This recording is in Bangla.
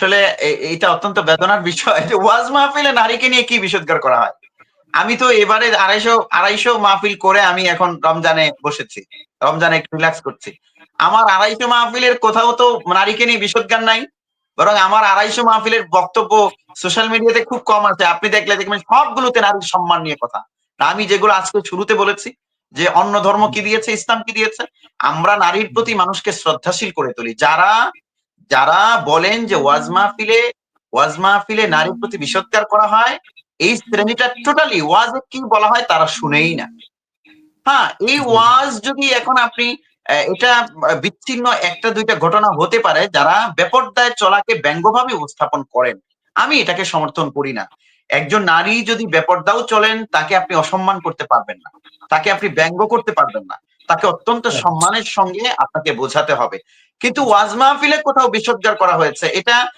আসলে এটা অত্যন্ত বেদনার বিষয় যে ওয়াজ মাহফিলে নারীকে নিয়ে কি বিষোদ্গার করা হয়? আমি তো এবারে আড়াইশো আড়াইশো মাহফিল করে আমি এখন রমজানে বসেছি। রমজানে একটু রিল্যাক্স করছি। আমার আড়াইশো মাহফিলের কোথাও তো নারীকে নিয়ে বিষোদ্গার নাই। বরং আমার আড়াইশো মাহফিলের বক্তব্য সোশ্যাল মিডিয়াতে খুব কম আছে। আপনি দেখলে দেখবেন সবগুলোতে নারীর সম্মান নিয়ে কথা। আমি যেগুলো আজকে শুরুতে বলেছি, যে অন্য ধর্ম কি দিয়েছে, ইসলাম কি দিয়েছে, আমরা নারীর প্রতি মানুষকে শ্রদ্ধাশীল করে তুলি। যারা যারা বলেন যে ওয়াজ মাহফিলে ওয়াজ মাহফিলে নারীর প্রতি বিষৎকার করা হয় এই শ্রেণীটা টোটালি ওয়াজ কি বলা হয় তারা শুনেই না। হ্যাঁ এই ওয়াজ যদি এখন আপনি এটা বিচ্ছিন্ন একটা দুইটা ঘটনা হতে পারে যারা বেপরদায় চলাকে ব্যঙ্গভাবে উপস্থাপন করেন। আমি এটাকে সমর্থন করি না। একজন নারী যদি বেপরদাও চলেন তাকে আপনি অসম্মান করতে পারবেন না। তাকে আপনি ব্যঙ্গ করতে পারবেন না। তাকে অত্যন্ত সম্মানের সঙ্গে আপনাকে বোঝাতে হবে। কিন্তু ওয়াজ মাহফিলে কোথাও বিসর্জন করা হয়েছে। এটা